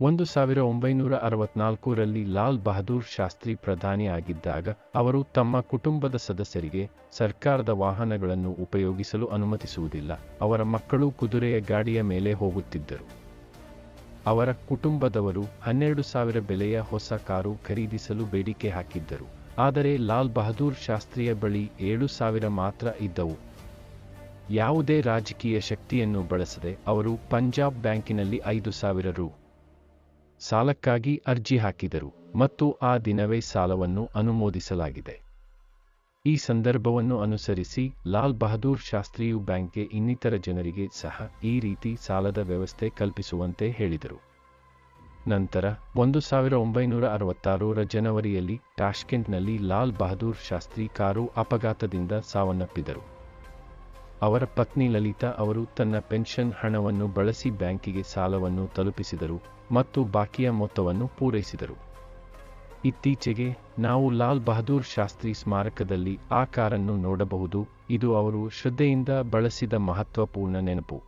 ಒಂದು ಸಾವಿರ ಒಂಬೈನೂರ ಅರವತ್ನಾಲ್ಕರಲ್ಲಿ ಲಾಲ್ ಬಹದ್ದೂರ್ ಶಾಸ್ತ್ರಿ ಪ್ರಧಾನಿ ಆಗಿದ್ದಾಗ, ಅವರು ತಮ್ಮ ಕುಟುಂಬದ ಸದಸ್ಯರಿಗೆ ಸರ್ಕಾರದ ವಾಹನಗಳನ್ನು ಉಪಯೋಗಿಸಲು ಅನುಮತಿಸುವುದಿಲ್ಲ. ಅವರ ಮಕ್ಕಳು ಕುದುರೆಯ ಗಾಡಿಯ ಮೇಲೆ ಹೋಗುತ್ತಿದ್ದರು. ಅವರ ಕುಟುಂಬದವರು ಹನ್ನೆರಡು ಸಾವಿರ ಬೆಲೆಯ ಹೊಸ ಕಾರು ಖರೀದಿಸಲು ಬೇಡಿಕೆ ಹಾಕಿದ್ದರು. ಆದರೆ ಲಾಲ್ ಬಹದ್ದೂರ್ ಶಾಸ್ತ್ರಿಯ ಬಳಿ ಏಳು ಸಾವಿರ ಮಾತ್ರ ಇದ್ದವು. ಯಾವುದೇ ರಾಜಕೀಯ ಶಕ್ತಿಯನ್ನು ಬಳಸದೆ ಅವರು ಪಂಜಾಬ್ ಬ್ಯಾಂಕಿನಲ್ಲಿ ಐದು ಸಾವಿರ ರು. ಸಾಲಕ್ಕಾಗಿ ಅರ್ಜಿ ಹಾಕಿದರು ಮತ್ತು ಆ ದಿನವೇ ಸಾಲವನ್ನು ಅನುಮೋದಿಸಲಾಗಿದೆ. ಈ ಸಂದರ್ಭವನ್ನು ಅನುಸರಿಸಿ ಲಾಲ್ ಬಹದ್ದೂರ್ ಶಾಸ್ತ್ರಿಯು ಬ್ಯಾಂಕ್ಗೆ ಇನ್ನಿತರ ಜನರಿಗೆ ಸಹ ಈ ರೀತಿ ಸಾಲದ ವ್ಯವಸ್ಥೆ ಕಲ್ಪಿಸುವಂತೆ ಹೇಳಿದರು. ನಂತರ ಒಂದು ಸಾವಿರ ಒಂಬೈನೂರ ಅರವತ್ತಾರರ ಜನವರಿಯಲ್ಲಿ ಟಾಷ್ಕೆಂಟ್ನಲ್ಲಿ ಲಾಲ್ ಬಹದ್ದೂರ್ ಶಾಸ್ತ್ರಿ ಕಾರು ಅಪಘಾತದಿಂದ ಸಾವನ್ನಪ್ಪಿದರು. ಅವರ ಪತ್ನಿ ಲಲಿತಾ ಅವರು ತನ್ನ ಪೆನ್ಷನ್ ಹಣವನ್ನು ಬಳಸಿ ಬ್ಯಾಂಕಿಗೆ ಸಾಲವನ್ನು ತಲುಪಿಸಿದರು ಮತ್ತು ಬಾಕಿಯ ಮೊತ್ತವನ್ನು ಪೂರೈಸಿದರು. ಇತ್ತೀಚೆಗೆ ನಾವು ಲಾಲ್ ಬಹದ್ದೂರ್ ಶಾಸ್ತ್ರಿ ಸ್ಮಾರಕದಲ್ಲಿ ಆ ಕಾರನ್ನು ನೋಡಬಹುದು, ಇದು ಅವರು ಶ್ರದ್ಧೆಯಿಂದ ಬಳಸಿದ ಮಹತ್ವಪೂರ್ಣ ನೆನಪು.